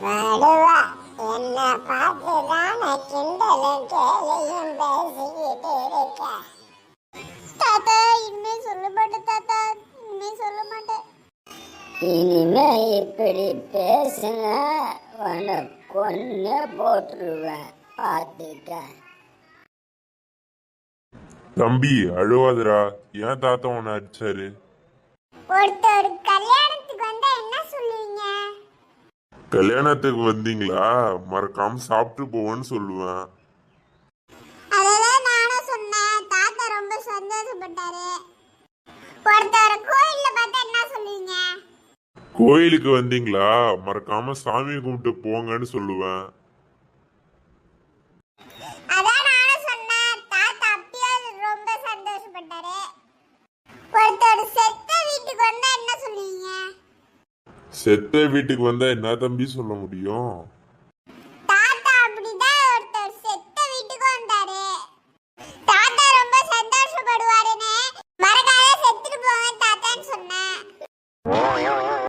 வடுவா என்ன பார்த்து தானே கிண்டலும் கேலியும் பேசிக்கிட்டு இருக்க தாத்தா இனிமே சொல்ல மாட்டேன் தாத்தா இனிமே சொல்ல மாட்டேன் இனிமே இப்படி பேசுனா உன்னை கொன்னு போட்டுருவேன் பார்த்துக்க தம்பி அழுவாதடா ஏன் தாத்தா உன்னை அடிச்சாரு ஒருத்தர் சொல்லுவீங்க கல்யாணத்துக்கு வந்தீங்களா? மறக்காம சாப்பிட்டு போவேன்னு சொல்லுவேன். அததான் நானும் சொன்னேன். தாத்தா ரொம்ப சந்தோஷப்பட்டாரு. ஒருத்தர் கோயில்ல பார்த்தா என்ன சொல்லுவீங்க? கோயிலுக்கு வந்தீங்களா? மறக்காம சாமி கும்பிட்டு போங்கன்னு சொல்லுவேன் அதான் நானும் சொன்னேன் தாத்தா அப்பயே ரொம்ப சந்தோஷப்பட்டாரு ஒருத்தர் செத்த வீட்டுக்கு வந்தா என்ன சொல்லுவீங்க செத்த வீட்டுக்கு வந்தா என்ன தம்பி சொல்ல முடியும்?